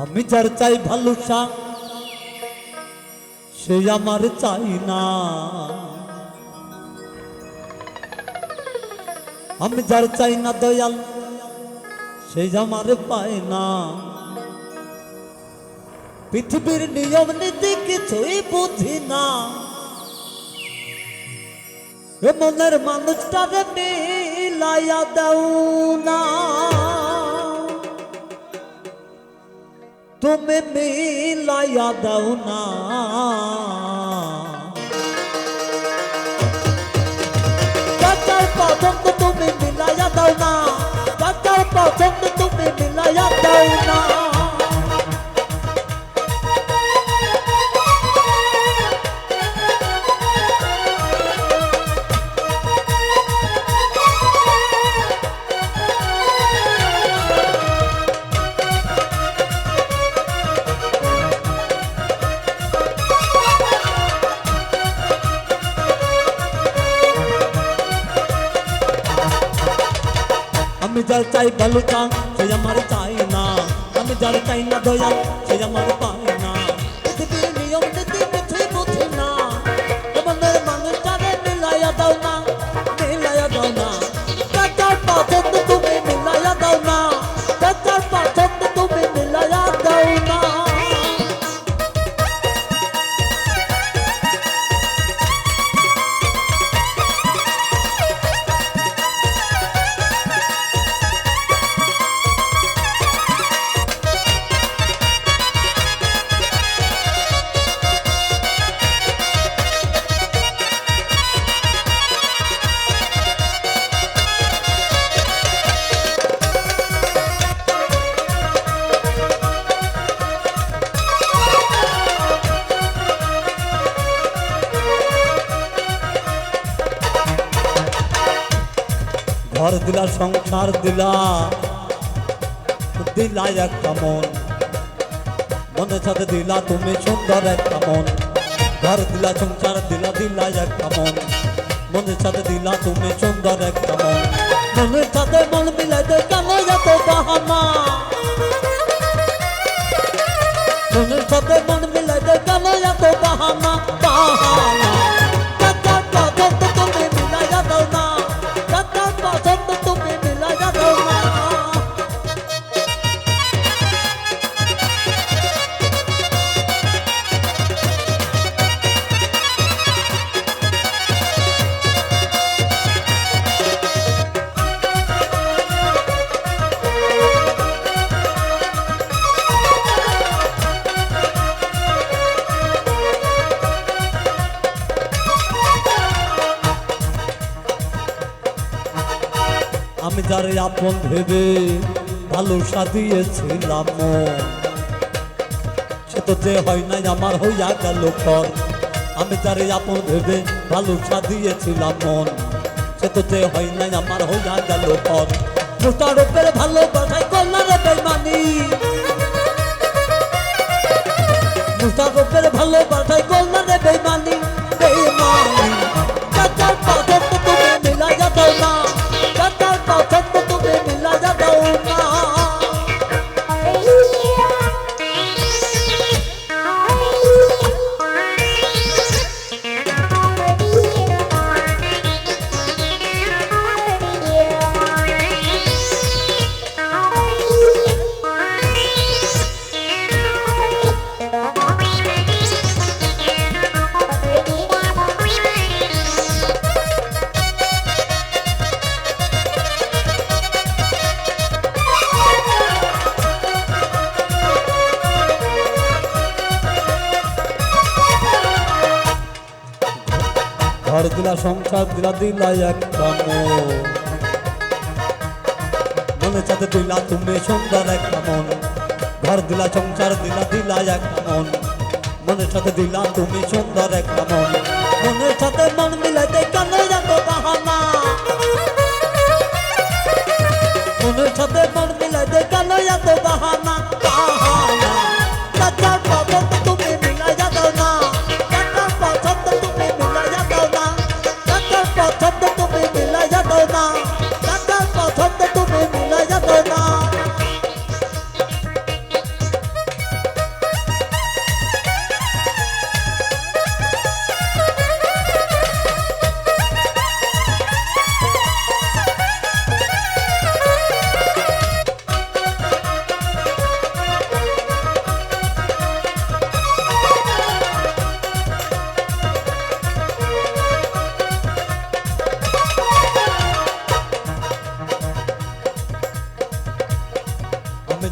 আমি যার চাই ভালোসা সে আমার চাই না। আমি যার চাই না দয়াল, সে আমার পায় না। পৃথিবীর নিয়ম নীতি কিছুই বুঝি না। মনের মানুষটারে মিলাইয়া দাও না। তুমি মিলাইয়া দাও না চাচার যার চাই ভালো চান সে আমার চাই না। আমি যার চাই না দয়াল সে আমার ঘর দিলা, সংসার দিলা। দিলা একটা মন। মনের সাথে দিলা তুমি, সুন্দর একটা মন। ঘর দিলা, সংসার দিলা দিলা একটা মন। মনের সাথে দিলা তুমি, সুন্দর একটা মন। মনের সাথে মন মিলাইতে কেন এত বাহানা মনের সাথে মন মিলাইতে কেন এত বাহানা বাহানা যারে আপন ভেবে ভালো সাদিয়েছিলাম সে তো যে হয় নাই আমার হইয়া গেল পর আমি যারে আপন ভেবে ভালো সাদিয়েছিলাম মন। সে তো যে হয় নাই আমার হইয়া গেল পর ভালো ঘর দিলা, সংসার দিলা দিলা একটা মন সাথে দিলা, তুমি সুন্দর একটা মন ঘর দিলা, সংসার দিলা দিলা একটা মন মনের সাথে দিলা, তুমি সুন্দর একটা মন মনের সাথে মন মিলাইতে কেন এত বাহানা? মনের সাথে মন মিলাইতে কেন এত বাহানা?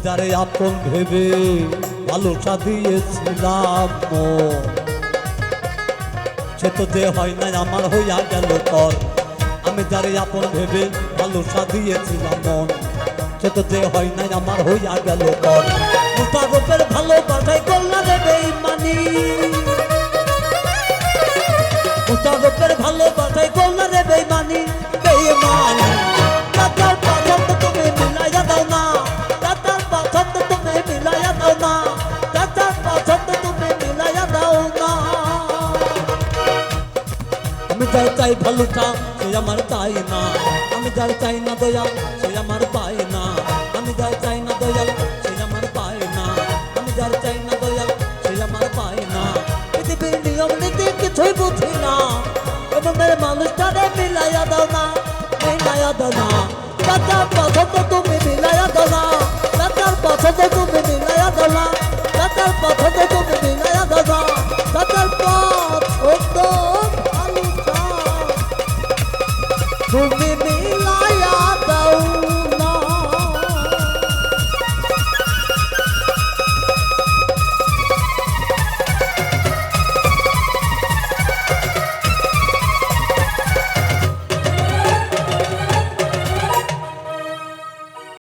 যারে আপন ভেবে ভালোটা দিয়েছিলাম মন। সে তো যে হয় না আমার হইয়া গেল পর। আমি যারে আপন ভেবে ভালোটা দিয়েছিলাম মন। সে তো যে হয় না আমার হইয়া গেল পর। মুস্তাফের ভালোবাসায় করলা রে বেইমানি। মুস্তাফের ভালোবাসায় আমি যার চাই ভালোটা সে আমার চাই না। আমি যার চাই না দয়াল সে আমার পায় না। আমি যার চাই না দয়াল সে আমার পায় না। আমি যার চাই না দয়াল সে আমার পায় না। পৃথিবীর নিয়ম, নীতি কিছুই বুঝি না। এবং মানুষটারে মিলাইয়া দাও না, মিলাইয়া দাও না। বাচ্চা